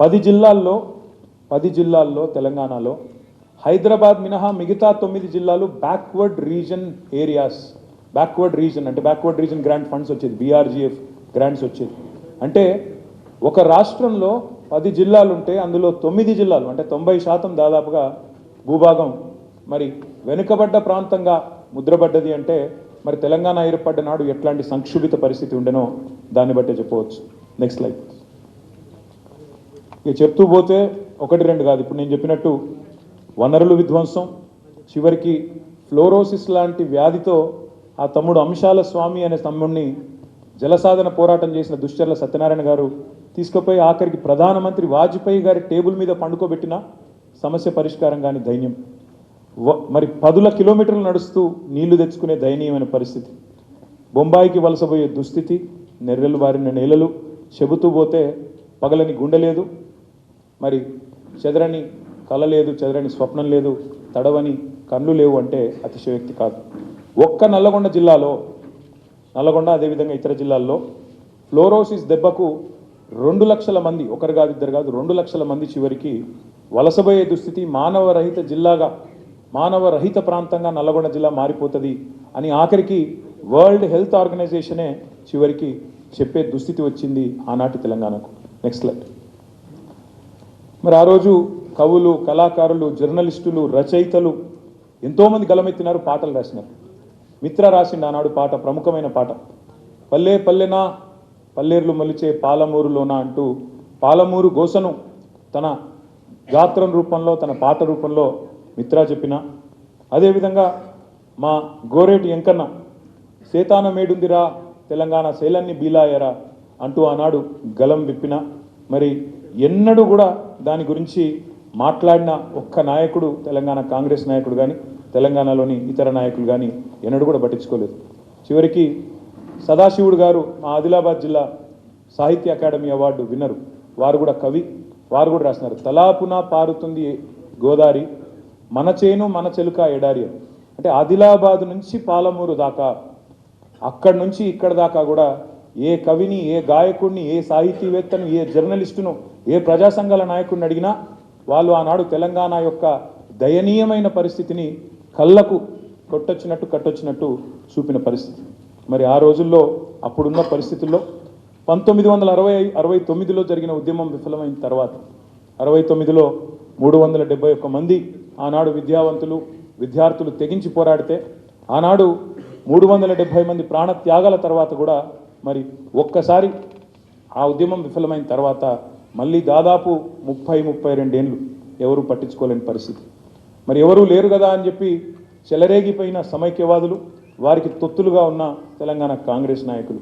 పది జిల్లాల్లో పది జిల్లాల్లో తెలంగాణలో హైదరాబాద్ మినహా మిగతా తొమ్మిది జిల్లాలు backward region areas backward region అంటే బ్యాక్వర్డ్ రీజన్ గ్రాంట్ ఫండ్స్ వచ్చేది బీఆర్జీఎఫ్ గ్రాంట్స్ వచ్చేది. అంటే ఒక రాష్ట్రంలో పది జిల్లాలు ఉంటే అందులో తొమ్మిది జిల్లాలు అంటే తొంభై శాతం దాదాపుగా భూభాగం. మరి వెనుకబడ్డ ప్రాంతంగా ముద్రపడ్డది అంటే మరి తెలంగాణ ఏర్పడ్డ నాడు ఎట్లాంటి సంక్షుభిత పరిస్థితి ఉండెనో దాన్ని బట్టే చెప్పవచ్చు. నెక్స్ట్ లైఫ్ ఇక చెప్తూ పోతే ఒకటి రెండు కాదు. ఇప్పుడు నేను చెప్పినట్టు వనరులు విధ్వంసం చివరికి ఫ్లోరోసిస్ లాంటి వ్యాధితో ఆ తమ్ముడు అంశాల స్వామి అనే తమ్ముడిని జలసాధన పోరాటం చేసిన దుశ్చర్ల సత్యనారాయణ గారు తీసుకుపోయి ఆఖరికి ప్రధానమంత్రి వాజ్పేయి గారి టేబుల్ మీద పండుకోబెట్టిన సమస్య పరిష్కారం కాని దైన్యం. వ- మరి పదుల కిలోమీటర్లు నడుస్తూ నీళ్ళు తెచ్చుకునే దయనీయమైన పరిస్థితి. బొంబాయికి వలసపోయే దుస్థితి నెర్రెలు బారిన నేలలు చెబుతూ పోతే పగలని గుండె లేదు. మరి చెదరని కళ లేదు చెదరని స్వప్నం లేదు తడవని కళ్ళు లేవు అంటే అతిశయోక్తి కాదు. ఒక్క నల్లగొండ జిల్లాలో నల్లగొండ అదేవిధంగా ఇతర జిల్లాల్లో ఫ్లోరోసిస్ దెబ్బకు రెండు లక్షల మంది ఒకరు కాదు ఇద్దరు కాదు రెండు లక్షల మంది చివరికి వలసబోయే దుస్థితి మానవరహిత జిల్లాగా మానవరహిత ప్రాంతంగా నల్లగొండ జిల్లా మారిపోతుంది అని ఆఖరికి వరల్డ్ హెల్త్ ఆర్గనైజేషనే చివరికి చెప్పే దుస్థితి వచ్చింది ఆనాటి తెలంగాణకు. నెక్స్ట్ లైట్ మరి ఆ రోజు కవులు కళాకారులు జర్నలిస్టులు రచయితలు ఎంతోమంది గలమెత్తినారు పాటలు రాసినారు. మిత్ర రాసిండు ఆనాడు పాట ప్రముఖమైన పాట. పల్లె పల్లెనా పల్లెర్లు మలిచే పాలమూరులోనా అంటూ పాలమూరు గోసను తన గాత్రం రూపంలో తన పాట రూపంలో మిత్రా చెప్పిన. అదేవిధంగా మా గోరేటి ఎంకన్న సేతాన మేడుందిరా తెలంగాణ శైలన్ని బీలాయరా అంటూ ఆనాడు గలం విప్పిన. మరి ఎన్నడూ కూడా దాని గురించి మాట్లాడిన ఒక్క నాయకుడు తెలంగాణ కాంగ్రెస్ నాయకుడు కానీ తెలంగాణలోని ఇతర నాయకులు కానీ ఎన్నడూ కూడా పట్టించుకోలేదు. చివరికి సదాశివుడు గారు మా ఆదిలాబాద్ జిల్లా సాహిత్య అకాడమీ అవార్డు విన్నరు. వారు కూడా కవి వారు కూడా రాసినారు. తలాపున పారుతుంది గోదారి మన చేను మన చెలుక ఎడారి అంటే ఆదిలాబాద్ నుంచి పాలమూరు దాకా అక్కడి నుంచి ఇక్కడ దాకా కూడా ఏ కవిని ఏ గాయకుడిని ఏ సాహితీవేత్తను ఏ జర్నలిస్టును ఏ ప్రజా సంఘాల నాయకుడిని అడిగినా వాళ్ళు ఆనాడు తెలంగాణ యొక్క దయనీయమైన పరిస్థితిని కళ్ళకు కొట్టొచ్చినట్టు కట్టొచ్చినట్టు చూపిన పరిస్థితి. మరి ఆ రోజుల్లో అప్పుడున్న పరిస్థితుల్లో పంతొమ్మిది వందల అరవై అరవై తొమ్మిదిలో జరిగిన ఉద్యమం విఫలమైన తర్వాత అరవై తొమ్మిదిలో మూడు వందల డెబ్బై ఒక్క మంది ఆనాడు విద్యావంతులు విద్యార్థులు తెగించి పోరాడితే ఆనాడు మూడు వందల డెబ్బై మంది ప్రాణ త్యాగాల తర్వాత కూడా మరి ఒక్కసారి ఆ ఉద్యమం విఫలమైన తర్వాత మళ్ళీ దాదాపు ముప్పై ముప్పై రెండేళ్ళు ఎవరు పట్టించుకోలేని పరిస్థితి. మరి ఎవరూ లేరు కదా అని చెప్పి చెలరేగిపోయిన సమైక్యవాదులు వారికి తొత్తులుగా ఉన్న తెలంగాణ కాంగ్రెస్ నాయకులు.